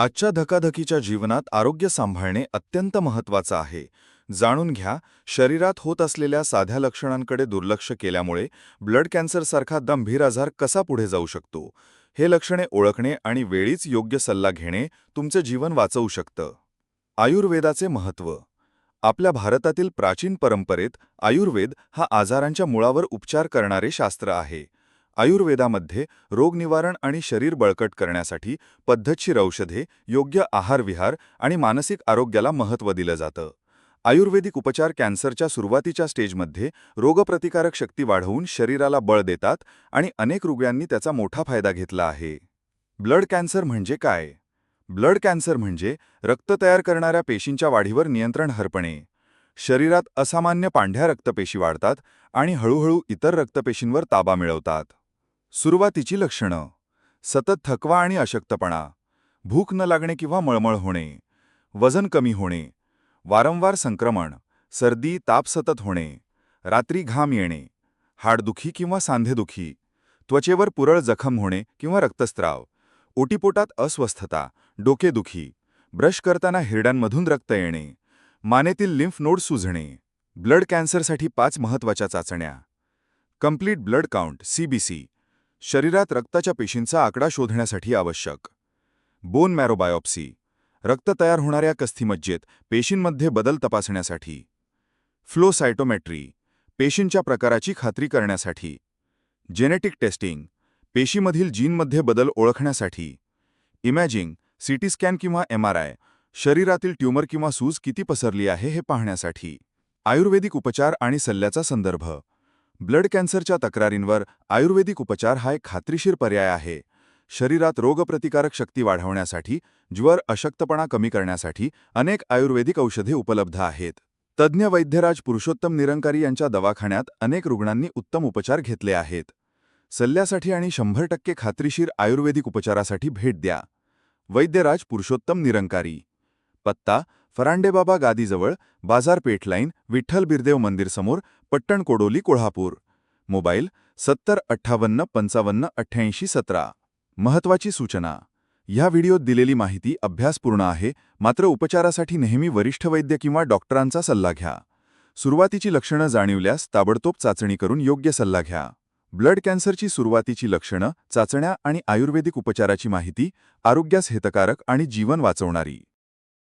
आजच्या धकाधकीच्या जीवनात आरोग्य सांभाळणे अत्यंत महत्त्वाचं आहे. जाणून घ्या शरीरात होत असलेल्या साध्या लक्षणांकडे दुर्लक्ष केल्यामुळे ब्लड कॅन्सरसारखा गंभीर आजार कसा पुढे जाऊ शकतो? हे लक्षणे ओळखणे आणि वेळीच योग्य सल्ला घेणे तुमचे जीवन वाचवू शकतं. आयुर्वेदाचे महत्त्व. आपल्या भारतातील प्राचीन परंपरेत आयुर्वेद हा आजारांच्या मुळावर उपचार करणारे शास्त्र आहे. आयुर्वेदामध्ये रोगनिवारण आणि शरीर बळकट करण्यासाठी पद्धतशीर औषधे योग्य आहारविहार आणि मानसिक आरोग्याला महत्त्व दिलं जातं. आयुर्वेदिक उपचार कॅन्सरच्या सुरुवातीच्या स्टेजमध्ये रोगप्रतिकारक शक्ती वाढवून शरीराला बळ देतात आणि अनेक रुग्णांनी त्याचा मोठा फायदा घेतला आहे. ब्लड कॅन्सर म्हणजे काय? ब्लड कॅन्सर म्हणजे रक्त तयार करणाऱ्या पेशींच्या वाढीवर नियंत्रण हरपणे. शरीरात असामान्य पांढऱ्या रक्तपेशी वाढतात आणि हळूहळू इतर रक्तपेशींवर ताबा मिळवतात. सुरुवातीची लक्षणं. सतत थकवा आणि अशक्तपणा. भूक न लागणे किंवा मळमळ होणे. वजन कमी होणे. वारंवार संक्रमण. सर्दी ताप सतत होणे. रात्री घाम येणे. हाडदुखी किंवा सांधेदुखी. त्वचेवर पुरळ जखम होणे किंवा रक्तस्त्राव ओटीपोटात अस्वस्थता. डोकेदुखी. ब्रश करताना हिरड्यांमधून रक्त येणे. मानेतील लिम्फ नोड सुजणे. ब्लड कॅन्सरसाठी पाच महत्त्वाच्या चाचण्या. कंप्लीट ब्लड काउंट सीबीसी शरीरात रक्ताच्या पेशींचा आकडा शोधण्यासाठी आवश्यक. बोन मॅरो बायोप्सी रक्त तयार होणाऱ्या कस्थिमज्जेत पेशींमध्ये बदल तपासण्यासाठी. फ्लोसायटोमेट्री पेशींच्या प्रकाराची खात्री करण्यासाठी. जेनेटिक टेस्टिंग पेशीमधील जीनमध्ये बदल ओळखण्यासाठी. इमॅजिंग सीटी स्कॅन किंवा एम शरीरातील ट्यूमर किंवा सूज किती पसरली आहे हे पाहण्यासाठी. आयुर्वेदिक उपचार आणि सल्ल्याचा संदर्भ. ब्लड कॅन्सरच्या तक्रारींवर आयुर्वेदिक उपचार हा एक खात्रीशीर पर्याय आहे. शरीरात रोगप्रतिकारक शक्ती वाढवण्यासाठी ज्वर अशक्तपणा कमी करण्यासाठी अनेक आयुर्वेदिक औषधे उपलब्ध आहेत. तज्ज्ञ वैद्यराज पुरुषोत्तम निरंकारी यांच्या दवाखान्यात अनेक रुग्णांनी उत्तम उपचार घेतले आहेत. सल्ल्यासाठी आणि शंभर टक्के खात्रीशीर आयुर्वेदिक उपचारासाठी भेट द्या. वैद्यराज पुरुषोत्तम निरंकारी. पत्ता फरांडेबाबा गादीजवळ बाजारपेठ लाईन विठ्ठल बिरदेव मंदिरसमोर पट्टण कोडोली कोल्हापूर. मोबाईल सत्तर अठ्ठावन्न पंचावन्न अठ्ठ्याऐंशी सतरा. महत्वाची सूचना. ह्या व्हिडिओत दिलेली माहिती अभ्यासपूर्ण आहे मात्र उपचारासाठी नेहमी वरिष्ठ वैद्य किंवा डॉक्टरांचा सल्ला घ्या. सुरुवातीची लक्षणं जाणीवल्यास ताबडतोब चाचणी करून योग्य सल्ला घ्या. ब्लड कॅन्सरची सुरुवातीची लक्षणं चाचण्या आणि आयुर्वेदिक उपचाराची माहिती आरोग्यास हितकारक आणि जीवन वाचवणारी.